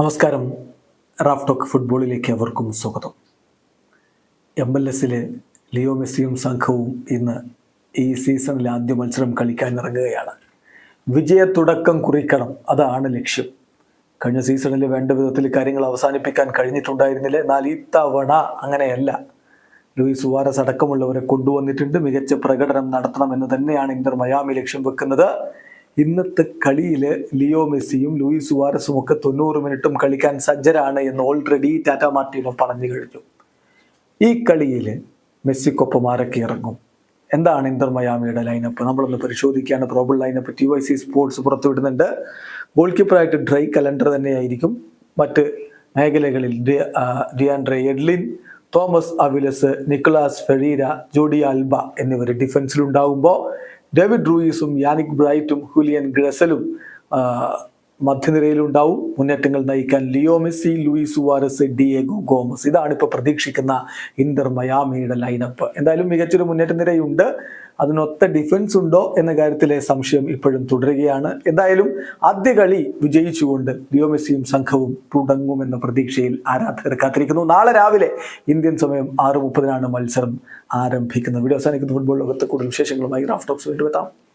നമസ്കാരം. Raf talk ഫുട്ബോളിലേക്ക് അവർക്കും സ്വാഗതം. എം എൽ എസിലെ ലിയോ മെസ്സിയും സംഘവും ഇന്ന് ഈ സീസണിലെ ആദ്യ മത്സരം കളിക്കാൻ ഇറങ്ങുകയാണ്. വിജയ തുടക്കം കുറിക്കണം അതാണ് ലക്ഷ്യം. കഴിഞ്ഞ സീസണിൽ വേണ്ട വിധത്തിൽ കാര്യങ്ങൾ അവസാനിപ്പിക്കാൻ കഴിഞ്ഞിട്ടുണ്ടായിരുന്നില്ല. എന്നാൽ ഈ തവണ അങ്ങനെയല്ല. ലൂയിസ് സുവാരസ് അടക്കമുള്ളവരെ കൊണ്ടുവന്നിട്ടുണ്ട്. മികച്ച പ്രകടനം നടത്തണം എന്ന് തന്നെയാണ് ഇന്റർ മയാമി ലക്ഷ്യം വെക്കുന്നത്. ഇന്നത്തെ കളിയിൽ ലിയോ മെസ്സിയും ലൂയിസ് സുവാരസും ഒക്കെ തൊണ്ണൂറ് മിനിറ്റും കളിക്കാൻ സജ്ജരാണ് എന്ന് ഓൾറെഡി ടാറ്റ മാർട്ടിനോ പറഞ്ഞു കഴിഞ്ഞു. ഈ കളിയിൽ മെസ്സിക്കൊപ്പം ആരൊക്കെ ഇറങ്ങും? എന്താണ് ഇന്റർ മയാമിയുടെ ലൈനപ്പ് നമ്മളൊന്ന് പരിശോധിക്കുകയാണ് probable lineup T Y C sports പുറത്തുവിടുന്നുണ്ട്. Goal കീപ്പറായിട്ട് ഡ്രൈ കലണ്ടർ തന്നെയായിരിക്കും. മറ്റ് മേഖലകളിൽ ഡിയാൻഡ്രെ എഡ്ലിൻ തോമസ് അവിലസ് നിക്കോളാസ് ഫെറീര ജോഡി അൽബ എന്നിവർ ഡിഫൻസിലുണ്ടാകുമ്പോൾ ഡേവിഡ് റൂയിസും യാനിക് ബ്രൈറ്റും ഹുലിയൻ ഗ്രസലും മധ്യനിരയിലുണ്ടാവും. മുന്നേറ്റങ്ങൾ നയിക്കാൻ Leo Messi Luis Suarez Diego Gomez. ഇതാണ് ഇപ്പോൾ പ്രതീക്ഷിക്കുന്ന ഇന്റർ മയാമിയുടെ ലൈനപ്പ് എന്തായാലും മികച്ചൊരു മുന്നേറ്റ നിരയുണ്ട്. അതിനൊത്ത ഡിഫൻസ് ഉണ്ടോ എന്ന കാര്യത്തിലെ സംശയം ഇപ്പോഴും തുടരുകയാണ്. എന്തായാലും ആദ്യ കളി വിജയിച്ചുകൊണ്ട് ലിയോ മെസ്സിയും സംഘവും തുടങ്ങുമെന്ന പ്രതീക്ഷയിൽ ആരാധകർ കാത്തിരിക്കുന്നു. നാളെ രാവിലെ ഇന്ത്യൻ സമയം ആറ് മുപ്പതിനാണ് മത്സരം ആരംഭിക്കുന്നത്. വീഡിയോ അവസാനിക്കുന്ന. ഫുട്ബോൾ ലോകത്ത് കൂടുതൽ വിശേഷങ്ങളുമായി റാഫ്റ്റോക്സ് ടോക്സ് വീണ്ടും എത്താം.